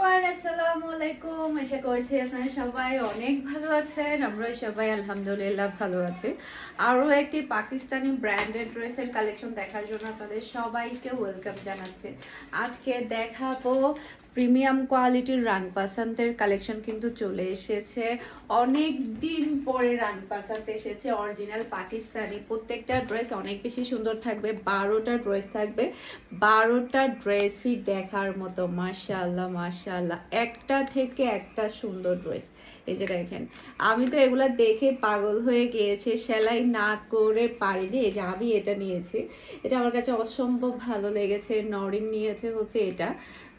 everyone. আসসালামু আলাইকুম। আশা করছি আপনারা সবাই অনেক ভালো আছেন। আমরা সবাই আলহামদুলিল্লাহ ভালো আছি। আরও একটি পাকিস্তানি ব্র্যান্ডেড ড্রেসের কালেকশন দেখার জন্য আপনাদের সবাইকে ওয়েলকাম জানাচ্ছি। আজকে দেখাবো প্রিমিয়াম কোয়ালিটির রান পাসান্তের কালেকশন কিন্তু চলে এসেছে। অনেক দিন পরে রান পাসান্ত এসেছে, অরিজিনাল পাকিস্তানি। প্রত্যেকটা ড্রেস অনেক বেশি সুন্দর থাকবে, বারোটা ড্রেস থাকবে। বারোটা ড্রেসই দেখার মতো, মাশাআল্লাহ মাশাআল্লাহ। একটা থেকে একটা সুন্দর ড্রেস। এই যে দেখেন, আমি তো এগুলা দেখে পাগল হয়ে গিয়েছে, সেলাই না করে পারিনি। এই যে আমি এটা নিয়েছি, এটা আমার কাছে অসম্ভব ভালো লেগেছে, নরিন নিয়েছে হচ্ছে এটা।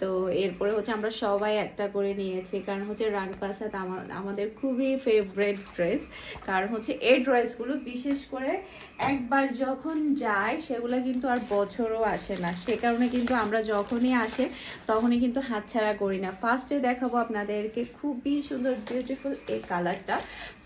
তো এরপরে হচ্ছে আমরা সবাই একটা করে নিয়েছি। কারণ হচ্ছে রাংপাসাত আমাদের খুবই ফেভারেট ড্রেস কারণ হচ্ছে এই ড্রেসগুলো বিশেষ করে একবার যখন যায় সেগুলো কিন্তু আর বছরও আসে না। সে কারণে কিন্তু আমরা যখনই আসে, তখনই কিন্তু হাতছাড়া করি না। ফার্স্টে দেখাবো আপনাদেরকে খুবই সুন্দর বিউটিফুল এই কালারটা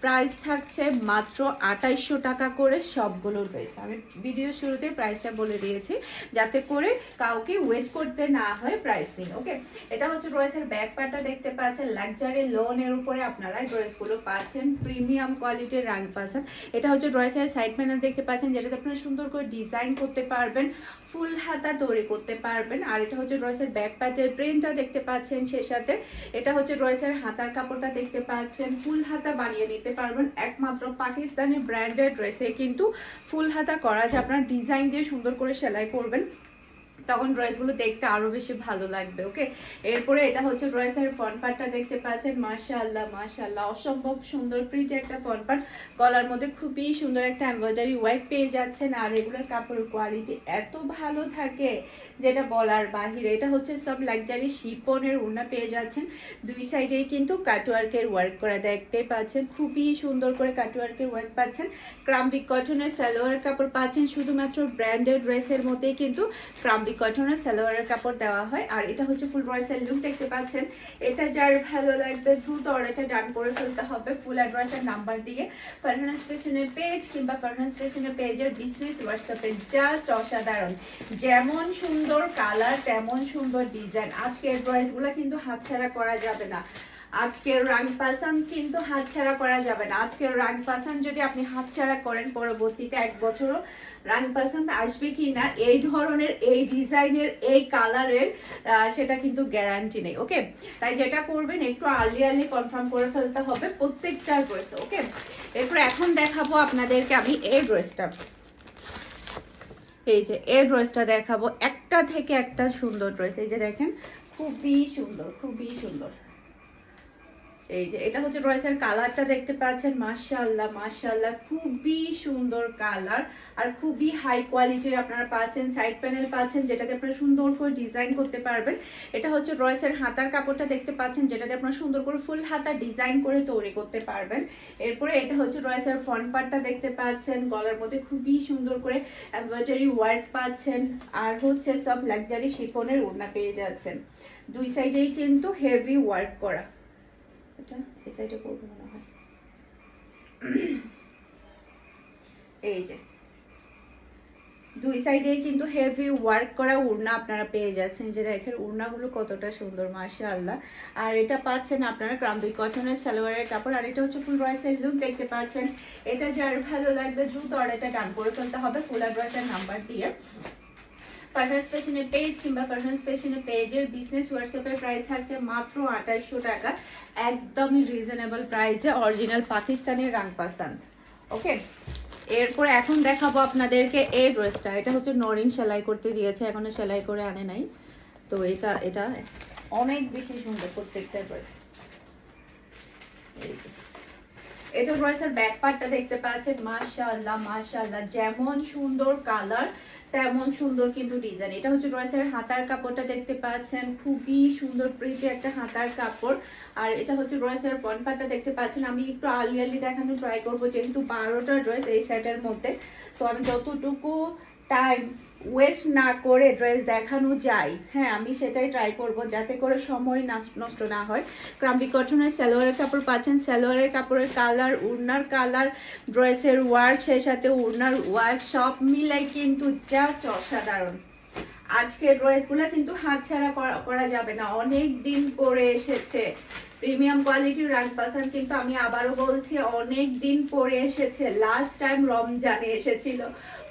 প্রাইস থাকছে মাত্র আঠাইশশো টাকা করে সবগুলো ড্রেস আমি ভিডিও শুরুতে প্রাইসটা বলে দিয়েছি, যাতে করে কাউকে ওয়েট করতে না হয় প্রাইস নিন ওকে এটা হচ্ছে ড্রেসের ব্যাক পার্টটা দেখতে পাচ্ছেন। লাক্সারি লোনের উপরে আপনারা ড্রেসগুলো পাচ্ছেন। প্রিমিয়াম কোয়ালিটির রাং পাচ্ছেন এটা হচ্ছে ড্রেসের সাইড প্যানেল দেখতে পাচ্ছেন, যেটাতে আপনারা সুন্দর করে ডিজাইন করতে পারবেন, ফুল হাতা তৈরি করতে পারবেন। আর এটা হচ্ছে ড্রেসের ব্যাক পার্টের প্রিন্টটা দেখতে পাচ্ছেন সে সাথে। এটা হচ্ছে ড্রেসের হাতার কাপড়টা দেখতে পাচ্ছেন। ফুল হাতা বানিয়ে নিতে পারবেন। একমাত্র পাকিস্তানি ব্র্যান্ডের ড্রেসে কিন্তু ফুল হাতা করা যায় আপনার ডিজাইন দিয়ে সুন্দর করে সেলাই করবেন। তখন ড্রেসগুলো দেখতে আরও বেশি ভালো লাগবে, ওকে? এরপরে এটা হচ্ছে ড্রেসের ফ্রন্ট পার্টটা দেখতে পাচ্ছেন। মাশাআল্লাহ মাশাআল্লাহ, অসম্ভব সুন্দর প্রিন্ট একটা ফ্রন্ট পার্ট গলার মধ্যে খুবই সুন্দর একটা এমব্রয়ডারি ওয়ার্ক পেয়ে যাচ্ছেন, আর রেগুলার কাপড়ের কোয়ালিটি এত ভালো থাকে যেটা বলার বাহিরে। এটা হচ্ছে সব লাক্সারি শিপনের উন্না পেয়ে যাচ্ছেন। দুই সাইডেই কিন্তু কাটওয়ার্কের ওয়ার্ক করা দেখতে পাচ্ছেন। খুবই সুন্দর করে কাটওয়ার্কের ওয়ার্ক পাচ্ছেন। ক্রাম্বিক কটনের সালোয়ার কাপড় পাচ্ছেন, শুধুমাত্র ব্র্যান্ডেড ড্রেসের মধ্যেই কিন্তু ক্রাম্বিক কটনের সালোয়ারের কাপড় দেওয়া হয়। আর এটা হচ্ছে ফুল ড্রেসের লুক দেখতে পাচ্ছেন। এটা যার ভালো লাগবে দ্রুত অর্ডারটা ডান করে ফেলতে হবে। ফুল অ্যাড্রেসের নাম্বার দিয়ে। ফারহানাস ফ্যাশনের পেজ কিংবা ফারহানাস ফ্যাশনের পেজের বিজনেস হোয়াটসঅ্যাপে জাস্ট অসাধারণ। যেমন সুন্দর কালার তেমন সুন্দর ডিজাইন আজকের ড্রেসগুলো কিন্তু হাতছাড়া করা যাবে না। আজকের রাং পাসান কিন্তু হাতছাড়া করা যাবে না। আজকের রাং পাসান যদি আপনি হাতছাড়া করেন, পরবর্তীতে এক বছরও রাং পাসান আসবে কি না, এই ধরনের, এই ডিজাইনের, এই কালারের সেটা কিন্তু গ্যারান্টি নেই ওকে তাই যেটা করবেন, একটু আর্লি আর্লি কনফার্ম করে ফেলতে হবে প্রত্যেকটার ড্রেসে ওকে এরপর এখন দেখাবো আপনাদেরকে আমি এই ড্রেসটা এই যে, এই ড্রেসটা দেখাবো, একটা থেকে একটা সুন্দর ড্রেস এই যে দেখেন, খুবই সুন্দর খুবই সুন্দর। এই যে, এটা হচ্ছে ড্রেসের কালারটা দেখতে পাচ্ছেন, মাশাআল্লাহ মাশাআল্লাহ, খুবই সুন্দর কালার আর খুবই হাই কোয়ালিটির আপনারা পাচ্ছেন সাইড প্যানেল পাচ্ছেন, যেটাতে আপনারা সুন্দর করে ডিজাইন করতে পারবেন। এটা হচ্ছে ড্রেসের হাতার কাপড়টা দেখতে পাচ্ছেন, যেটাতে আপনারা সুন্দর করে ফুল হাতা ডিজাইন করে তৈরি করতে পারবেন। এরপরে এটা হচ্ছে ড্রেসের ফ্রন্ট পার্টটা দেখতে পাচ্ছেন, গলার মধ্যে খুবই সুন্দর করে এমব্রয়ডারি ওয়ার্ক পাচ্ছেন আর হচ্ছে সব লাক্সারি শিফনের ওড়না পেয়ে যাচ্ছেন। দুই সাইডেই কিন্তু হেভি ওয়ার্ক করা। এটা এই সাইডে করব মনে হয়। এই যে। দুই সাইডে কিন্তু হেভি ওয়ার্ক করা উড়না আপনারা পেয়ে যাচ্ছেন। যে দেখেন, উড়নাগুলো কতটা সুন্দর মাসা আল্লাহ আর এটা পাচ্ছেন আপনারা ক্রান্তি কটনের সালোয়ারের কাপড়। আর এটা হচ্ছে ফুল রয়েসের লুক, দেখতে পাচ্ছেন। এটা যার ভালো লাগবে, দ্রুত অর্ডারটা ডান করে ফেলতে হবে, ফুল অ্যাড্রেসের নাম্বার দিয়ে। পারফেন্স ফ্যাশনের পেজ কিংবা পারফেন্স ফ্যাশনের পেজের বিজনেস হোয়াটসঅ্যাপের প্রাইস থাকছে মাত্র আঠাইশশো টাকা। একদমই রিজনেবল প্রাইসে অরিজিনাল পাকিস্তানের রাং পাসান্ত ওকে এরপর এখন দেখাবো আপনাদেরকে এই ড্রেসটা এটা হচ্ছে নরিন সেলাই করতে দিয়েছে, এখনও সেলাই করে আনে নাই। তো এটা এটা অনেক বেশি সুন্দর প্রত্যেকটা ড্রেস এটা ড্রেসের ব্যাক পার্টটা দেখতে পাচ্ছেন। মাশাআল্লাহ মাশাআল্লাহ, যেমন সুন্দর কালার তেমন সুন্দর কিন্তু ডিজাইন এটা হচ্ছে ড্রেসের হাতার কাপড়টা দেখতে পাচ্ছেন। খুবই সুন্দর প্রীতি একটা হাতার কাপড়। আর এটা হচ্ছে ড্রেসের পনপাটটা দেখতে পাচ্ছেন। আমি একটু আর্লি আর্লি দেখানো ট্রাই করব, যেহেতু বারোটা ড্রেস এই সেটের মধ্যে। তো আমি যতটুকু টাইম ওয়েস্ট না করে ড্রেস দেখানো যায় হ্যাঁ আমি সেটাই ট্রাই করব যাতে করে সময় নষ্ট না হয়। ক্রাম্বি কটনের সালোয়ারের কাপড় পাচ্ছেন, সালোয়ারের কাপড়ের কালার উড়নার কালার ড্রেসের ওয়ার্ক সেই সাথে উড়নার ওয়ার্ক সব মিলাই কিন্তু জাস্ট অসাধারণ। আজকের ড্রেসগুলো কিন্তু হাতছাড়া করা- করা যাবে না, অনেক দিন পরে এসেছে। প্রিমিয়াম কোয়ালিটির রাজবাসান কিন্তু আমি আবারও বলছি, অনেক দিন পরে এসেছে লাস্ট টাইম রমজানে এসেছিল।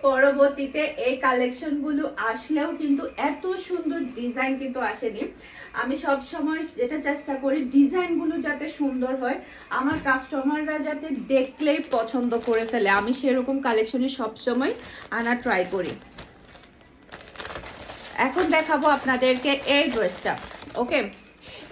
পরবর্তীতে এই কালেকশনগুলো আসলেও কিন্তু এত সুন্দর ডিজাইন কিন্তু আসেনি। আমি সব সময় যেটা চেষ্টা করি ডিজাইনগুলো যাতে সুন্দর হয়, আমার কাস্টমাররা যাতে দেখলেই পছন্দ করে ফেলে। আমি সেরকম কালেকশনই সবসময় আনা ট্রাই করি। এখন দেখাবো আপনাদেরকে এই ড্রেসটা ওকে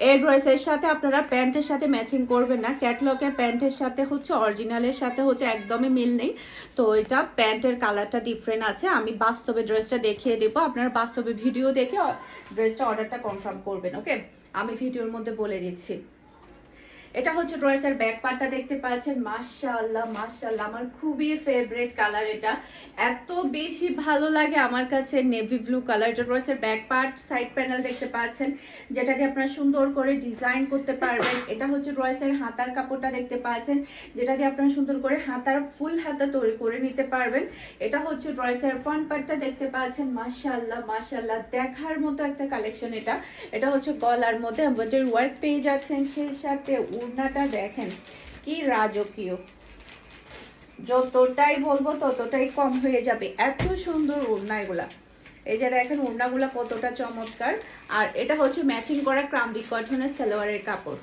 এই ড্রেসের সাথে আপনারা প্যান্টের সাথে ম্যাচিং করবেন না। ক্যাটলগের প্যান্টের সাথে হচ্ছে অরিজিনালের সাথে হচ্ছে একদমই মিল নেই। তো এটা প্যান্টের কালারটা ডিফারেন্ট আছে। আমি বাস্তবে ড্রেসটা দেখিয়ে দেবো। আপনারা বাস্তবে ভিডিও দেখে ড্রেসটা অর্ডারটা কনফার্ম করবেন ওকে আমি ভিডিওর মধ্যে বলে দিচ্ছি। এটা হচ্ছে ড্রেসের ব্যাক পার্টটা দেখতে পাচ্ছেন। মাশাআল্লাহ মাশাআল্লাহ। আমার খুবই ফেভারিট কালার এটা। এত বেশি ভালো লাগে আমার কাছে নেভি ব্লু কালার এটা ড্রেসের ব্যাক পার্ট সাইড প্যানেল দেখতে পাচ্ছেন, যেটা দিয়ে আপনারা সুন্দর করে ডিজাইন করতে পারবেন। এটা হচ্ছে ড্রেসের হাতার কাপড়টা দেখতে পাচ্ছেন, যেটা দিয়ে আপনারা সুন্দর করে হাতার ফুল হাতা তৈরি করে নিতে পারবেন। এটা হচ্ছে ড্রেসের ফ্রন্ট পার্টটা দেখতে পাচ্ছেন। মাশাআল্লাহ মাশাআল্লাহ। দেখার মতো একটা কালেকশন এটা। এটা হচ্ছে গলার মধ্যে এমব্রয়ডারি ওয়ার্ক পেয়ে যাচ্ছেন। সেই সাথে উড়নাটা দেখেন, কি রাজকীয়। যতটাই বলব ততটাই কম হয়ে যাবে। এত সুন্দর ওড়না এগুলা। এই যে দেখেন ওড়নাগুলা কতটা চমৎকার। আর এটা হচ্ছে ম্যাচিং করা ক্রাম্বিক কটনের সালোয়ারের কাপড়।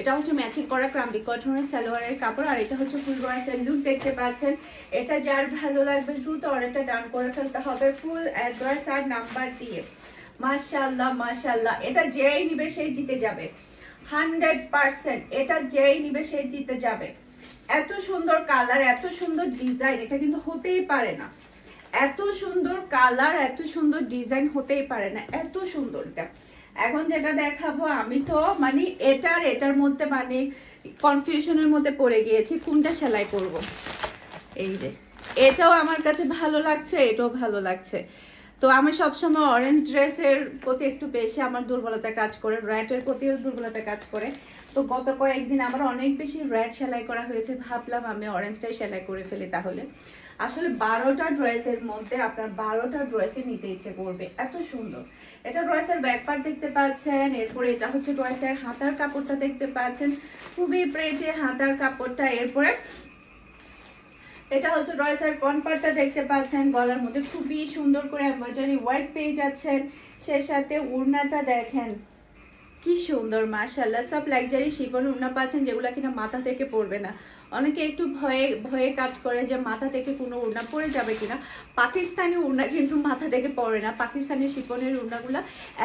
এটা হচ্ছে ম্যাচিং করা ক্রাম্বিক কটনের সালোয়ারের কাপড়। আর এটা হচ্ছে ফুল রয়েসের লুক দেখতে পাচ্ছেন। এটা যার ভালো লাগবে দ্রুত অর্ডারটা ডান করে ফেলতে হবে ফুল অ্যাড্রেস আর নাম্বার দিয়ে। মাশাল্লাহ মাশাল্লাহ এটা যেই নিবে সেই জিতে যাবে। Hundred percent. এটা যেই নিবে সেই জিতে যাবে। এত সুন্দর কালার, এত সুন্দর ডিজাইন, এটা কিন্তু হতেই পারে না। এত সুন্দর কালার, এত সুন্দর ডিজাইন হতেই পারে না। এত সুন্দর এটা এখন যেটা দেখাবো, আমি তো মানে এটার এটার মধ্যে মানে কনফিউশনের মধ্যে পড়ে গিয়েছি, কোনটা সেলাই করব? এই যে, এটাও আমার কাছে ভালো লাগছে, এটাও ভালো লাগছে। তো আমি সবসময় অরেঞ্জ ড্রেসের প্রতি একটু বেশি আমার দুর্বলতা কাজ করে র্যাটের প্রতিও দুর্বলতা কাজ করে। তো গত কয়েকদিন আমার অনেক বেশি র্যাট সেলাই করা হয়েছে, ভাবলাম আমি অরেঞ্জটাই সেলাই করে ফেলি তাহলে। আসলে বারোটা ড্রেসের মধ্যে আপনার বারোটা ড্রেসই নিতে ইচ্ছে করবে, এত সুন্দর। এটা ড্রেসের ব্যাক পার্ট দেখতে পাচ্ছেন, এরপরে এটা হচ্ছে ড্রেসের হাতার কাপড়টা দেখতে পাচ্ছেন। খুবই প্রেজে হাতার কাপড়টা, এরপরে এটা হচ্ছে ড্রেসের ফ্রন্ট পার্টটা দেখতে পাচ্ছেন, গলার মধ্যে খুবই সুন্দর করে এমব্রয়ডারি ওয়ার্ক পেয়ে যাচ্ছেন। সেই সাথে উড়নাটা দেখেন, কি সুন্দর মাশাল্লাহ সব লাক্সারি শিপন উড়না পাচ্ছেন যেগুলো কিনা মাথা থেকে পড়বে না। অনেকে একটু ভয়ে ভয়ে কাজ করে যে মাথা থেকে কোনো উড়না পড়ে যাবে কিনা। পাকিস্তানি উড়না কিন্তু মাথা থেকে পড়ে না। পাকিস্তানি শিপনের উড়নাগুলো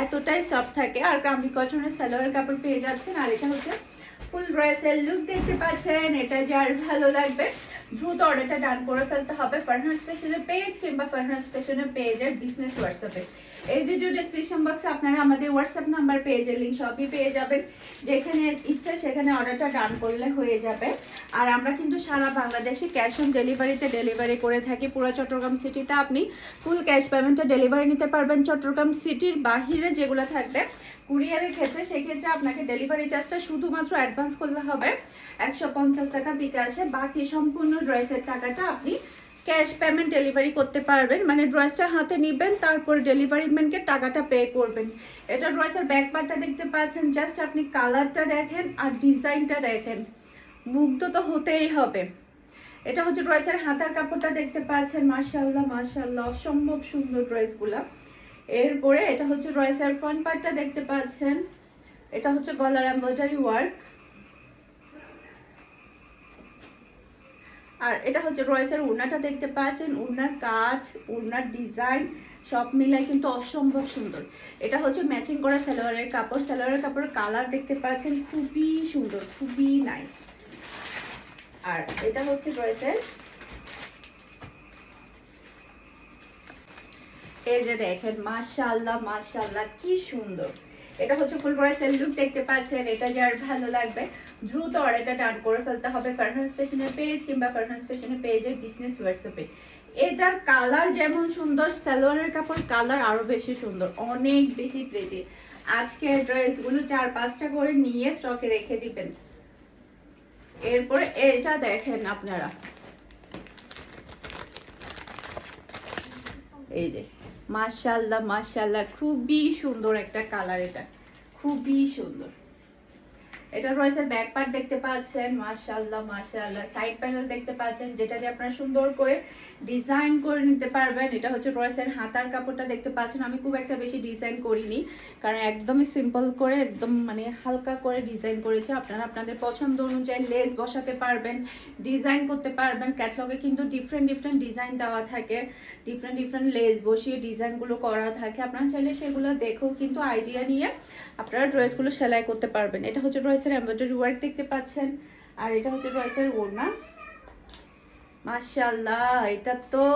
এতটাই সফট থাকে। আর কাম্বি কটনের সালোয়ার কাপড় পেয়ে যাচ্ছেন। আর এটা হচ্ছে ফুল ড্রেসের লুক দেখতে পাচ্ছেন। এটা যার ভালো লাগবে। দ্রুত অর্ডারটা ডান করে ফেলতে হবে। ফারহান স্পেশালের পেজ কিংবা ফারহান স্পেশালের পেজের বিজনেস হোয়াটসঅ্যাপে এই ভিডিও ডিসক্রিপশন বক্সে আপনারা আমাদের হোয়াটসঅ্যাপ নাম্বার পেজের লিঙ্ক সবই পেয়ে যাবেন। যেখানে ইচ্ছা সেখানে অর্ডারটা ডান করলে হয়ে যাবে। আর আমরা কিন্তু সারা বাংলাদেশে ক্যাশ অন ডেলিভারিতে ডেলিভারি করে থাকি। পুরো চট্টগ্রাম সিটিতে আপনি ফুল ক্যাশ পেমেন্টে ডেলিভারি নিতে পারবেন। চট্টগ্রাম সিটির বাহিরে যেগুলো থাকবে কুরিয়ারের ক্ষেত্রে সেক্ষেত্রে আপনাকে ডেলিভারি চার্জটা শুধুমাত্র অ্যাডভান্স করলে হবে। একশো পঞ্চাশ টাকা বিকাশে বাকি সম্পূর্ণ ড্রেসের টাকাটা আপনি ক্যাশ পেমেন্ট ডেলিভারি করতে পারবেন। মানে ড্রেসটা হাতে নেবেন, তারপর ডেলিভারি ম্যানকে টাকাটা পে করবেন। এটা ড্রেসের ব্যাক পার্টটা দেখতে পাচ্ছেন। জাস্ট আপনি কালারটা দেখেন আর ডিজাইনটা দেখেন। মুগ্ধ তো হতেই হবে। এটা হচ্ছে ড্রেসের হাতার কাপড়টা দেখতে পাচ্ছেন। মাশাল্লাহ মার্শাল্লাহ অসম্ভব সুন্দর ড্রেসগুলা এরপরে এটা হচ্ছে ড্রেসের ফ্রন্ট পার্টটা দেখতে পাচ্ছেন। এটা হচ্ছে গলার এমব্রয়ডারি ওয়ার্ক আর এটা হচ্ছে রয়েসের উড়নাটা দেখতে পাচ্ছেন। উড়নার কাজ, উড়নার ডিজাইন সব মিলাই কিন্তু অসম্ভব সুন্দর। এটা হচ্ছে ম্যাচিং করা সালোয়ারের কাপড়। সালোয়ারের কাপড়ের কালার দেখতে পাচ্ছেন খুবই সুন্দর, খুবই নাইস আর এটা হচ্ছে ড্রেসের এই যে দেখেন, মাশাআল্লাহ মাশাআল্লাহ, কি সুন্দর। এটা হচ্ছে ফুল ড্রেসের লুক দেখতে পাচ্ছেন, এটা যার ভালো লাগবে। দ্রুত অর্ডারটা ডান করে ফেলতে হবে ফারহান্স ফ্যাশনের পেজ কিংবা ফারহান্স ফ্যাশনের পেজের বিজনেস হোয়াটসঅ্যাপে এটার কালার যেমন সুন্দর সালোয়ারের কাপড় কালার আরও বেশি সুন্দর, অনেক বেশি প্রেটি আজকে ড্রেসগুলো চার পাঁচটা করে নিয়ে স্টকে রেখে দিবেন। এরপরে এটা দেখেন আপনারা। এই যে। মাশাল্লাহ মাশাল্লাহ খুবই সুন্দর একটা কালার এটা। খুবই সুন্দর। এটা রয়েছে ব্যাক পার্ট দেখতে পাচ্ছেন, মাশাআল্লাহ মাশাআল্লাহ। সাইড প্যানেল দেখতে পাচ্ছেন, যেটা দিয়ে আপনারা সুন্দর করে ডিজাইন করে নিতে পারবেন। এটা হচ্ছে রয়েসের হাতার কাপড়টা দেখতে পাচ্ছেন। আমি খুব একটা বেশি ডিজাইন করিনি, কারণ একদমই সিম্পল করে, একদম মানে হালকা করে ডিজাইন করেছি। আপনারা আপনাদের পছন্দ অনুযায়ী লেস বসাতে পারবেন ডিজাইন করতে পারবেন। ক্যাটলগে কিন্তু ডিফারেন্ট ডিফারেন্ট ডিজাইন দেওয়া থাকে। ডিফারেন্ট ডিফারেন্ট লেস বসিয়ে ডিজাইনগুলো করা থাকে। আপনারা চাইলে সেগুলো দেখেও কিন্তু আইডিয়া নিয়ে আপনারা ড্রেসগুলো সেলাই করতে পারবেন। এটা হচ্ছে ড্রেসের এমব্রয়ডারি ওয়ার্ক দেখতে পাচ্ছেন। আর এটা হচ্ছে ড্রেসের ওড়না। মাশাআল্লাহ, এটা তো,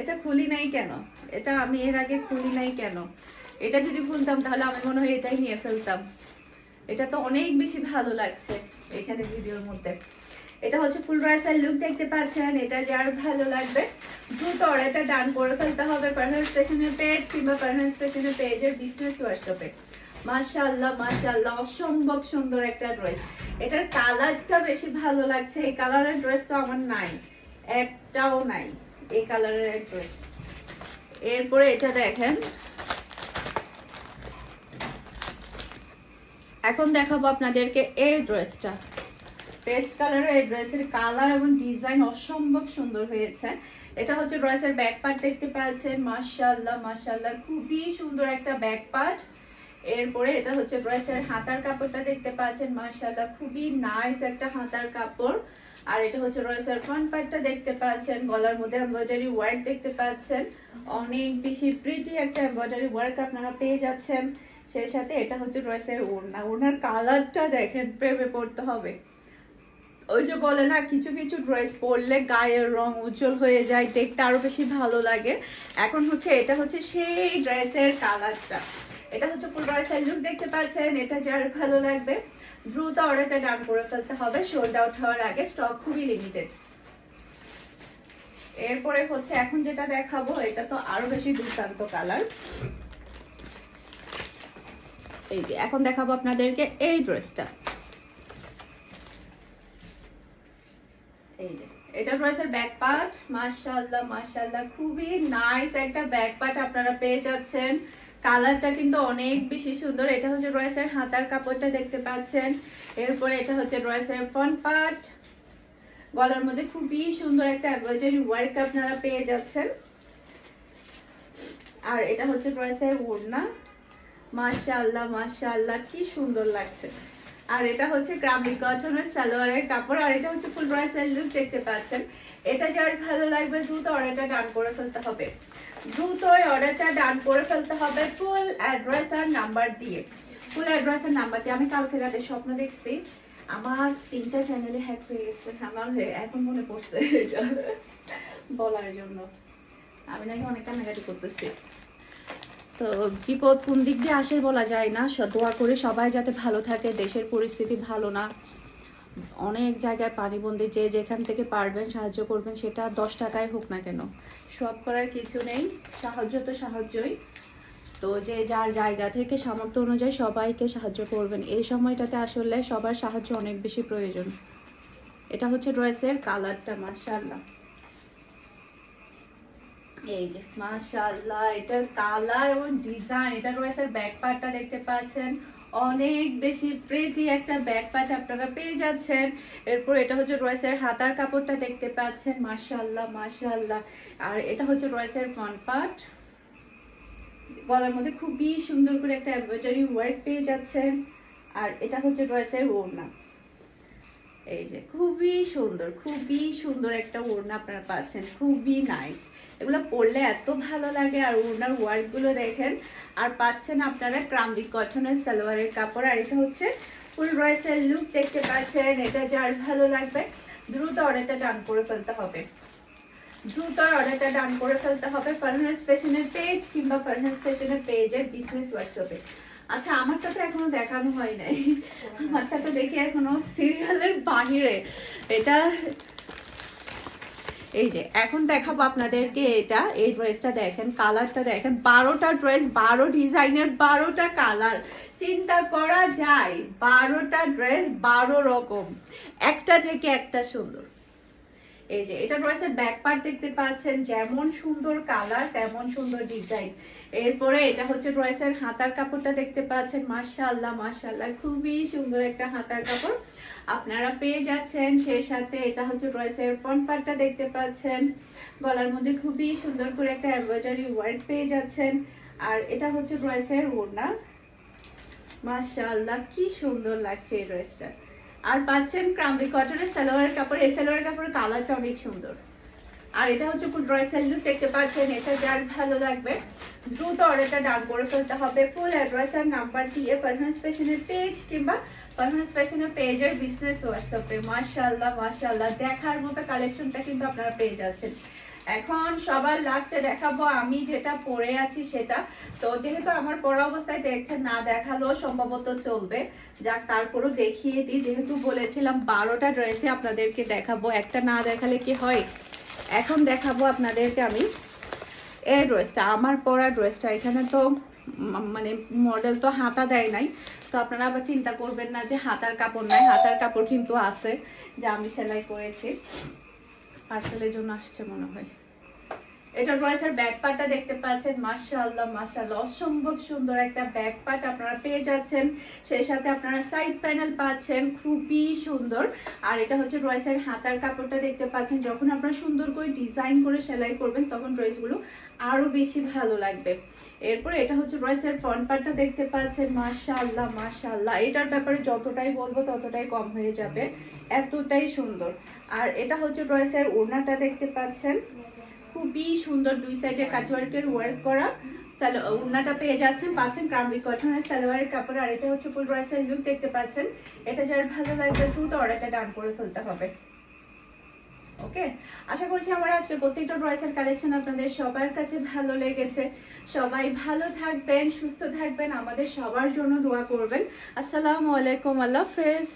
এটা খুলি নাই কেন? এটা আমি এর আগে খুলি নাই কেন? এটা যদি খুলতাম তাহলে আমি মনে হয় এটাই নিয়ে ফেলতাম। এটা তো অনেক বেশি ভালো লাগছে এখানে ভিডিওর মধ্যে। এটা হচ্ছে ফুল ড্রেসের লুক দেখতে পাচ্ছেন, এটা যার ভালো লাগবে। দ্রুত এটা ডান করে ফেলতে হবে পারফেন্স স্টেশনের পেজ কিংবা পারফেন্স স্টেশনের পেজের বিজনেস হোয়াটসঅ্যাপে মাশাআল্লাহ মাশাআল্লাহ। অসম্ভব সুন্দর একটা ড্রেস এটার কালারটা বেশি ভালো লাগছে। এই কালারের ড্রেস তো আমার নাই। একটাও নাই এই কালারের ড্রেস এরপরে এটা দেখেন। এখন দেখাবো আপনাদেরকে এই ড্রেসটা পেস্ট কালারের এই ড্রেসের কালার এবং ডিজাইন অসম্ভব সুন্দর হয়েছে। এটা হচ্ছে ড্রেসের ব্যাক পার্ট দেখতে পাচ্ছেন। মাশাআল্লাহ মাশাআল্লাহ। খুবই সুন্দর একটা ব্যাক পার্ট এরপরে এটা হচ্ছে ড্রেসের হাতার কাপড়টা দেখতে পাচ্ছেন, মাশাআল্লাহ, খুবই নাইস একটা হাতার কাপড়। আর এটা হচ্ছে ড্রেসের ফ্রন্ট পার্টটা দেখতে পাচ্ছেন, গলার মধ্যে এমব্রয়ডারি ওয়ার্ক দেখতে পাচ্ছেন। অনেক বেশি প্রিটি একটা এমব্রয়ডারি ওয়ার্ক আপনারা পেয়ে যাচ্ছেন। সেই সাথে এটা হচ্ছে ড্রেসের ওড়না, ওড়নার কালারটা দেখেন, প্রেমে পড়তে হবে। ওই যে বলে না, কিছু কিছু ড্রেস পরলে গায়ের রং উজ্জ্বল হয়ে যায়, দেখতে আরও বেশি ভালো লাগে। এখন হচ্ছে, এটা হচ্ছে সেই ড্রেসের কালারটা এটা হচ্ছে ফুল ড্রেসের লুক দেখতে পাচ্ছেন, এটা যার ভালো লাগবে। দ্রুত অর্ডারটা ডান করে ফেলতে হবে সোল্ড আউট হওয়ার আগে স্টক খুবই লিমিটেড এরপরে হচ্ছে এখন যেটা দেখাবো, এটা তো আরও বেশি দুর্দান্ত কালার এই যে, এখন দেখাবো আপনাদেরকে এই ড্রেসটা এটা ড্রেসের ব্যাক পার্ট মাশাআল্লাহ মাশাআল্লাহ, খুবই নাইস একটা ব্যাক পার্ট আপনারা পেয়ে যাচ্ছেন। কালারটা কিন্তু অনেক বেশি সুন্দর। এটা হচ্ছে ড্রেসের হাতার কাপড়টা দেখতে পাচ্ছেন। এরপরে এটা হচ্ছে ড্রেসের ফ্রন্ট পার্ট গলার মধ্যে খুবই সুন্দর একটা এমব্রয়ডারি ওয়ার্ক আপনারা পেয়ে যাচ্ছেন। আর এটা হচ্ছে ড্রেসের ওড়না। মাশাআল্লাহ মাশাআল্লাহ, কি সুন্দর লাগছে। আর এটা হচ্ছে গ্রামীণ কটনের সালোয়ারের কাপড়, আর এটা হচ্ছে ফুল ড্রেসের লুক দেখতে পাচ্ছেন। এটা যার ভালো লাগবে, দ্রুত অর্ডারটা ডান করে ফেলতে হবে। দ্রুত অর্ডারটা ডান করে ফেলতে হবে ফুল অ্যাড্রেস আর নাম্বার দিয়ে। ফুল অ্যাড্রেস আর নাম্বার দিয়ে। আমি কালকে রাতে স্বপ্ন দেখছি, আমার তিনটা চ্যানেলে হ্যাক হয়ে গেছে, আমার এখন মনে পড়ছে বলার জন্য। আমি নাকি অনেক কান্নাকাটি করতেছি। তো বিপদ কোন দিক দিয়ে আসে বলা যায় না। দোয়া করে সবাই যাতে ভালো থাকে, দেশের পরিস্থিতি ভালো না। অনেক জায়গায় পানিবন্দি যে যেখান থেকে পারবেন সাহায্য করবেন, সেটা দশ টাকায় হোক না কেন। সব করার কিছু নেই, সাহায্য তো সাহায্যই। তো যে যার জায়গা থেকে সামর্থ্য অনুযায়ী সবাইকে সাহায্য করবেন। এই সময়টাতে আসলে সবার সাহায্য অনেক বেশি প্রয়োজন। এটা হচ্ছে ড্রেসের কালারটা, মাশাআল্লাহ। এই যে, মাশাআল্লাহ, এটার কালার এবং ডিজাইন এটা ড্রেসের ব্যাক পার্টটা দেখতে পাচ্ছেন। অনেক বেশি প্রিটি একটা ব্যাক পার্ট আপনারা পেয়ে যাচ্ছেন। এরপর এটা হচ্ছে ড্রেসের হাতার কাপড়টা দেখতে পাচ্ছেন। মাশাআল্লাহ মাশাআল্লাহ। আর এটা হচ্ছে রয়েসের ফ্রন্ট পার্ট গলার মধ্যে খুবই সুন্দর করে একটা এমব্রয়ডারি ওয়ার্ক পেয়ে যাচ্ছেন। আর এটা হচ্ছে ড্রেসের ওড়না। এই যে, খুবই সুন্দর খুবই সুন্দর একটা ওড়না আপনারা পাচ্ছেন। খুবই নাইস এগুলো পরলে এত ভালো লাগে আর ওনার ওয়ার্কগুলো দেখেন। আর পাচ্ছেন আপনারা ক্রাম্বিক কটনের সালোয়ারের কাপড় আর এটা হচ্ছে ফুল রয়েসের লুক দেখতে পাচ্ছেন। এটা যার ভালো লাগবে দ্রুত অর্ডারটা ডান করে ফেলতে হবে। দ্রুত অর্ডারটা ডান করে ফেলতে হবে ফারহাস ফ্যাশনের পেজ কিংবা ফারহাস ফ্যাশনের পেজের বিজনেস হোয়াটসঅ্যাপে আচ্ছা আমারটা তো এখনও দেখানো হয় নাই। আমারটা তো দেখি এখনও সিরিয়ালের বাহিরে। এটা এই যে, এখন দেখাবো আপনাদেরকে এটা। এই ড্রেসটা দেখেন কালারটা দেখেন। বারোটা ড্রেস বারো ডিজাইনের বারোটা কালার চিন্তা করা যায়, বারোটা ড্রেস বারো রকম। একটা থেকে একটা সুন্দর। এই যে, এটা রয়েছে ব্যাক পার্ট দেখতে পাচ্ছেন, যেমন সুন্দর কালার তেমন সুন্দর ডিজাইন এরপরে এটা হচ্ছে ড্রেসের হাতার কাপড়টা দেখতে পাচ্ছেন, মাশাআল্লাহ মাশাআল্লাহ, খুবই সুন্দর একটা হাতার কাপড় আপনারা পেয়ে যাচ্ছেন। সেই সাথে এটা হচ্ছে ড্রেসের ফ্রন্ট পার্টটা দেখতে পাচ্ছেন। গলার মধ্যে খুবই সুন্দর করে একটা এমব্রয়ডারি ওয়ার্ক পেয়ে যাচ্ছেন। আর এটা হচ্ছে ড্রেসের ওড়না। মাশাআল্লাহ, কি সুন্দর লাগছে এই ড্রেসটা আর পাচ্ছেন ক্রাম্বি কটনের সালোয়ার কাপড়। এই সালোয়ার কাপড়ের কালারটা অনেক সুন্দর। আর এটা হচ্ছে ফুল ড্রেসের লুক দেখতে পাচ্ছেন, এটা যার ভালো লাগবে। দ্রুত অর্ডারটা ডাউন করে ফেলতে হবে। ফুল অ্যাড্রেস আর নাম্বার দিয়ে পারফরমেন্স ফ্যাশনের পেজ কিংবা পারফরমেন্স ফ্যাশনের পেজের বিজনেস হোয়াটসঅ্যাপে মাশাআল্লাহ মাশাআল্লাহ, দেখার মতো কালেকশনটা কিন্তু আপনারা পেয়ে যাচ্ছেন। এখন সবার লাস্টে দেখাবো, আমি যেটা পরে আছি সেটা। তো যেহেতু আমার পরা অবস্থায় দেখছেন, না দেখালেও সম্ভবত চলবে। যাক, তারপরও দেখিয়ে দিই। যেহেতু বলেছিলাম বারোটা ড্রেসে আপনাদেরকে দেখাবো, একটা না দেখালে কি হয়? এখন দেখাবো আপনাদেরকে আমি এই ড্রেসটা। আমার পরা ড্রেসটা, এখানে তো মানে মডেল তো হাতা দেয় নাই। তো আপনারা আবার চিন্তা করবেন না যে হাতার কাপড় নাই, হাতার কাপড় কিন্তু আছে, যা আমি সেলাই করেছি। পার্সেলের জন্য আসছে মনে হয়। এটা ড্রেসের ব্যাক পার্টটা দেখতে পাচ্ছেন। মাশাআল্লাহ মাশাআল্লাহ। অসম্ভব সুন্দর একটা ব্যাক পার্ট আপনারা পেয়ে যাচ্ছেন। সেই সাথে আপনারা সাইড প্যানেল পাচ্ছেন। খুবই সুন্দর। আর এটা হচ্ছে ড্রেসের হাতার কাপড়টা দেখতে পাচ্ছেন। যখন আপনারা সুন্দর করে ডিজাইন করে সেলাই করবেন, তখন ড্রেসগুলো আরও বেশি ভালো লাগবে। এরপরে এটা হচ্ছে ড্রেসের ফ্রন্ট পার্টটা দেখতে পাচ্ছেন। মাশাআল্লাহ মাশাআল্লাহ। এটার ব্যাপারে যতটাই বলব, ততটাই কম হয়ে যাবে। এতটাই সুন্দর। আর এটা হচ্ছে ড্রেসের ওড়নাটা দেখতে পাচ্ছেন। খুবই সুন্দর দুই সাইডে কাটওয়ার্কের ওয়ার্ক করা। ওড়নাটা পেয়ে যাচ্ছেন, পাচ্ছেন কার্বি কটনের সালোয়ারের কাপড়, আর এটা হচ্ছে ফুল ড্রেসের লুক দেখতে পাচ্ছেন। এটা যার ভালো লাগবে দ্রুত অর্ডারটা ডান করে ফেলতে হবে। ওকে? আশা করছি আমার আজকের প্রত্যেকটা ড্রেসের কালেকশন আপনাদের সবার কাছে ভালো লেগেছে। সবাই ভালো থাকবেন, সুস্থ থাকবেন, আমাদের সবার জন্য দোয়া করবেন। আসসালামু আলাইকুম, আল্লাহ হাফেজ।